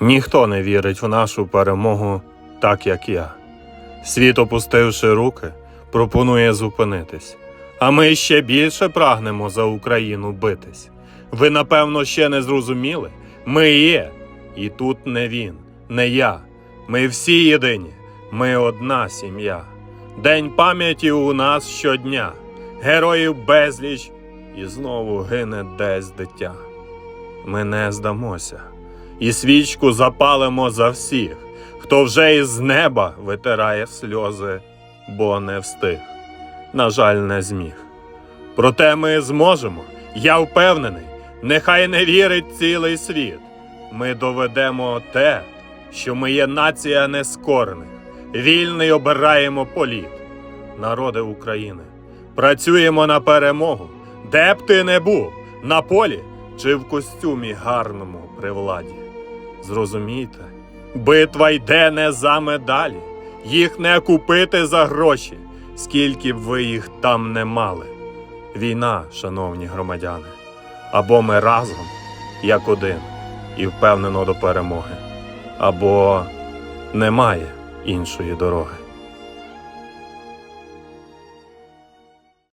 Ніхто не вірить в нашу перемогу так, як я. Світ, опустивши руки, пропонує зупинитись. А ми ще більше прагнемо за Україну битись. Ви, напевно, ще не зрозуміли? Ми є. І тут не він, не я. Ми всі єдині, ми одна сім'я. День пам'яті у нас щодня, героїв безліч, і знову гине десь дитя. Ми не здамося, і свічку запалимо за всіх, хто вже із неба витирає сльози, бо не встиг. На жаль, не зміг. Проте ми зможемо, я впевнений, нехай не вірить цілий світ. Ми доведемо те, що ми є нація нескорених, вільний обираємо політ. Народи України, працюємо на перемогу, де б ти не був, на полі чи в костюмі гарному при владі. Зрозумійте, битва йде не за медалі, їх не купити за гроші, скільки б ви їх там не мали. Війна, шановні громадяни, або ми разом, як один, і впевнено до перемоги, або немає іншої дороги.